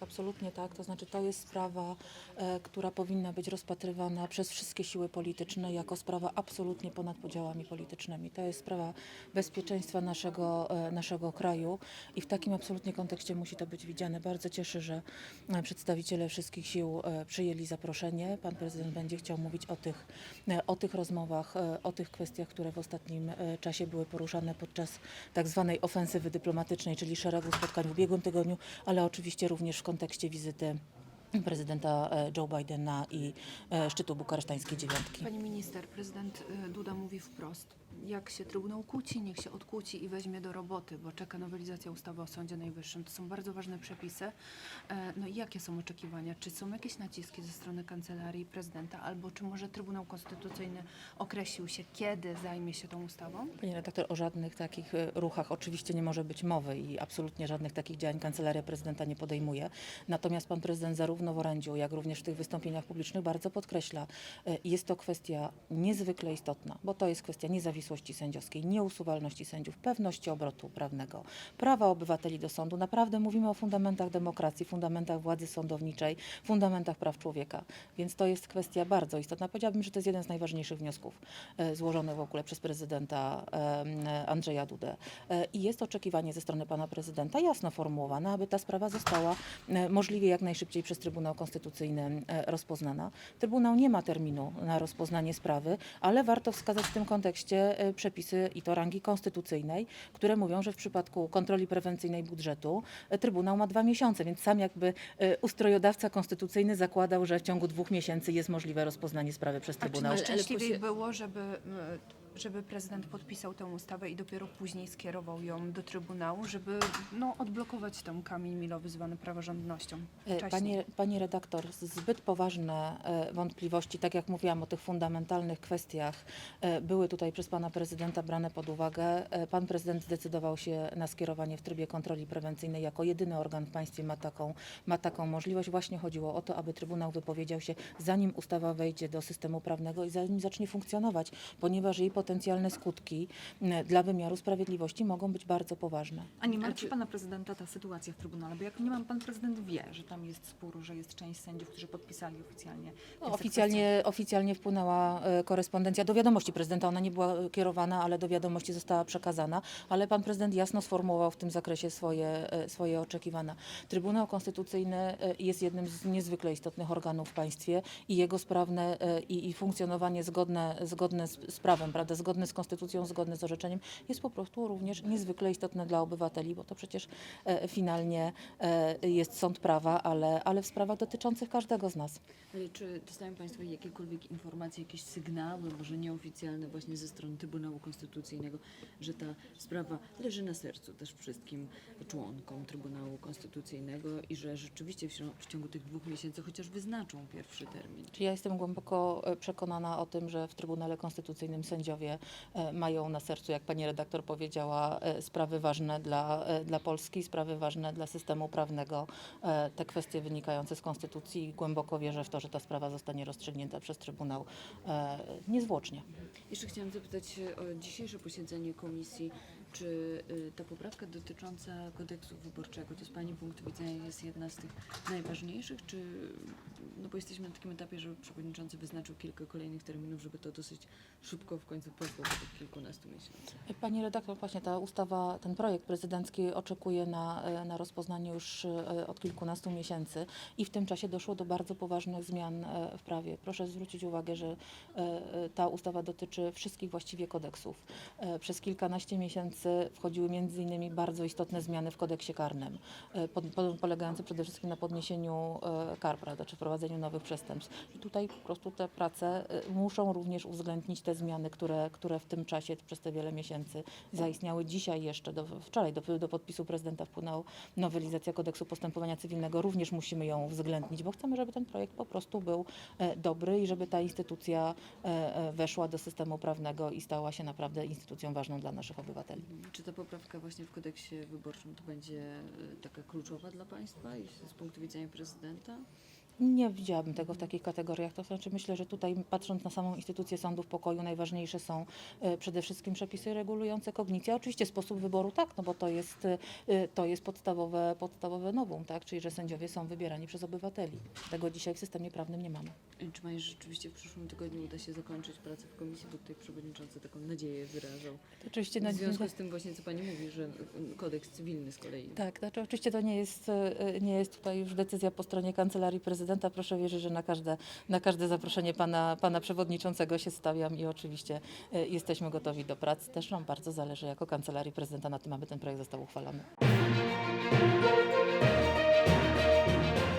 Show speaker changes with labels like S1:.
S1: Absolutnie tak. To znaczy, to jest sprawa, e, która powinna być rozpatrywana przez wszystkie siły polityczne jako sprawa absolutnie ponad podziałami politycznymi. To jest sprawa bezpieczeństwa naszego, e, naszego kraju i w takim absolutnie kontekście musi to być widziane. Bardzo cieszę, że e, przedstawiciele wszystkich sił e, przyjęli zaproszenie. Pan prezydent będzie chciał mówić o tych, e, o tych rozmowach, e, o tych kwestiach, które w ostatnim e, czasie były poruszane podczas tak zwanej ofensywy dyplomatycznej, czyli szeregu spotkań w ubiegłym tygodniu, ale oczywiście również w kontekście wizyty prezydenta e, Joe Bidena i e, szczytu bukaresztańskiej dziewiątki.
S2: Pani minister, prezydent y, Duda mówi wprost, jak się Trybunał kłóci, niech się odkłóci i weźmie do roboty, bo czeka nowelizacja ustawy o Sądzie Najwyższym. To są bardzo ważne przepisy. E, No i jakie są oczekiwania? Czy są jakieś naciski ze strony kancelarii prezydenta, albo czy może Trybunał Konstytucyjny określił się, kiedy zajmie się tą ustawą?
S1: Panie redaktor, o żadnych takich e, ruchach oczywiście nie może być mowy i absolutnie żadnych takich działań kancelaria prezydenta nie podejmuje. Natomiast pan prezydent zarówno w orędziu, jak również w tych wystąpieniach publicznych bardzo podkreśla, e, jest to kwestia niezwykle istotna, bo to jest kwestia niezawisłości sędziowskiej, nieusuwalności sędziów, pewności obrotu prawnego, prawa obywateli do sądu. Naprawdę mówimy o fundamentach demokracji, fundamentach władzy sądowniczej, fundamentach praw człowieka. Więc to jest kwestia bardzo istotna. Powiedziałabym, że to jest jeden z najważniejszych wniosków e, złożonych w ogóle przez prezydenta Andrzeja Dudę. E, I jest oczekiwanie ze strony pana prezydenta jasno formułowane, aby ta sprawa została możliwie jak najszybciej przez Trybunał Konstytucyjny e, rozpoznana. Trybunał nie ma terminu na rozpoznanie sprawy, ale warto wskazać w tym kontekście e, przepisy i to rangi konstytucyjnej, które mówią, że w przypadku kontroli prewencyjnej budżetu e, Trybunał ma dwa miesiące, więc sam jakby ustrojodawca konstytucyjny zakładał, że w ciągu dwóch miesięcy jest możliwe rozpoznanie sprawy przez
S2: A czy
S1: Trybunał.
S2: najszczęśliwiej było, żeby, żeby prezydent podpisał tę ustawę i dopiero później skierował ją do Trybunału, żeby no, odblokować ten kamień milowy zwany praworządnością?
S1: E,
S2: wcześniej?
S1: Pani, pani redaktor, zbyt poważne e, wątpliwości, tak jak mówiłam o tych fundamentalnych kwestiach, e, były tutaj przez pana prezydenta brane pod uwagę. Pan prezydent zdecydował się na skierowanie w trybie kontroli prewencyjnej. Jako jedyny organ w państwie ma taką, ma taką możliwość. Właśnie chodziło o to, aby Trybunał wypowiedział się, zanim ustawa wejdzie do systemu prawnego i zanim zacznie funkcjonować, ponieważ jej potencjalne skutki dla wymiaru sprawiedliwości mogą być bardzo poważne.
S3: A nie martwi pana prezydenta ta sytuacja w Trybunale? Bo jak nie mam, pan prezydent wie, że tam jest spór, że jest część sędziów, którzy podpisali oficjalnie.
S1: No, oficjalnie, oficjalnie wpłynęła e, korespondencja do wiadomości prezydenta. Ona nie była e, kierowana, ale do wiadomości została przekazana. Ale pan prezydent jasno sformułował w tym zakresie swoje, e, swoje oczekiwania. Trybunał Konstytucyjny jest jednym z niezwykle istotnych organów w państwie i jego sprawne i, i funkcjonowanie zgodne, zgodne z, z prawem, prawda, zgodne z konstytucją, zgodne z orzeczeniem jest po prostu również niezwykle istotne dla obywateli, bo to przecież e, finalnie e, jest sąd prawa, ale, ale w sprawach dotyczących każdego z nas.
S4: Ale czy dostają Państwo jakiekolwiek informacje, jakieś sygnały, może nieoficjalne właśnie ze strony Trybunału Konstytucyjnego, że ta sprawa leży na sercu też wszystkim członkom Trybunału Konstytucyjnego i że rzeczywiście w, ciągu tych dwóch miesięcy chociaż wyznaczą pierwszy termin?
S1: Czy ja jestem głęboko e, przekonana o tym, że w Trybunale Konstytucyjnym sędziowie e, mają na sercu, jak pani redaktor powiedziała, e, sprawy ważne dla, e, dla Polski, sprawy ważne dla systemu prawnego, te kwestie wynikające z Konstytucji głęboko wierzę w to, że ta sprawa zostanie rozstrzygnięta przez Trybunał niezwłocznie.
S4: Jeszcze chciałam zapytać o dzisiejsze posiedzenie komisji. Czy y, ta poprawka dotycząca kodeksu wyborczego, to z Pani punktu widzenia jest jedna z tych najważniejszych, czy, no bo jesteśmy na takim etapie, że przewodniczący wyznaczył kilka kolejnych terminów, żeby to dosyć szybko w końcu poszło po tych kilkunastu miesiącach.
S1: Pani redaktor, właśnie ta ustawa, ten projekt prezydencki oczekuje na, e, na rozpoznanie już e, od kilkunastu miesięcy i w tym czasie doszło do bardzo poważnych zmian e, w prawie. Proszę zwrócić uwagę, że e, e, ta ustawa dotyczy wszystkich właściwie kodeksów. E, Przez kilkanaście miesięcy wchodziły między innymi bardzo istotne zmiany w kodeksie karnym, e, polegające przede wszystkim na podniesieniu e, kar, prawda, czy wprowadzeniu nowych przestępstw. I tutaj po prostu te prace e, muszą również uwzględnić te zmiany, które, które w tym czasie przez te wiele miesięcy zaistniały. Dzisiaj jeszcze, do, wczoraj do, do podpisu prezydenta wpłynęła nowelizacja kodeksu postępowania cywilnego. Również musimy ją uwzględnić, bo chcemy, żeby ten projekt po prostu był dobry i żeby ta instytucja weszła do systemu prawnego i stała się naprawdę instytucją ważną dla naszych obywateli.
S4: Czy ta poprawka właśnie w kodeksie wyborczym to będzie y, taka kluczowa dla Państwa z punktu widzenia prezydenta?
S1: Nie widziałabym tego w takich kategoriach. To znaczy myślę, że tutaj patrząc na samą instytucję sądów pokoju najważniejsze są e, przede wszystkim przepisy regulujące kognicję. Oczywiście sposób wyboru tak, no bo to jest, e, to jest podstawowe, podstawowe nowum, tak? czyli że sędziowie są wybierani przez obywateli. Tego dzisiaj w systemie prawnym nie mamy.
S4: Czy Pani rzeczywiście w przyszłym tygodniu uda się zakończyć pracę w komisji, bo tutaj przewodniczący taką nadzieję wyrażał.
S1: To Oczywiście
S4: W związku z tym właśnie, co Pani mówi, że kodeks cywilny z kolei.
S1: Tak, znaczy oczywiście to nie jest, e, nie jest tutaj już decyzja po stronie Kancelarii Prezydenta. Proszę wierzyć, że na każde, na każde zaproszenie pana, pana przewodniczącego się stawiam i oczywiście e, jesteśmy gotowi do pracy. Też nam bardzo zależy jako Kancelarii Prezydenta na tym, aby ten projekt został uchwalony.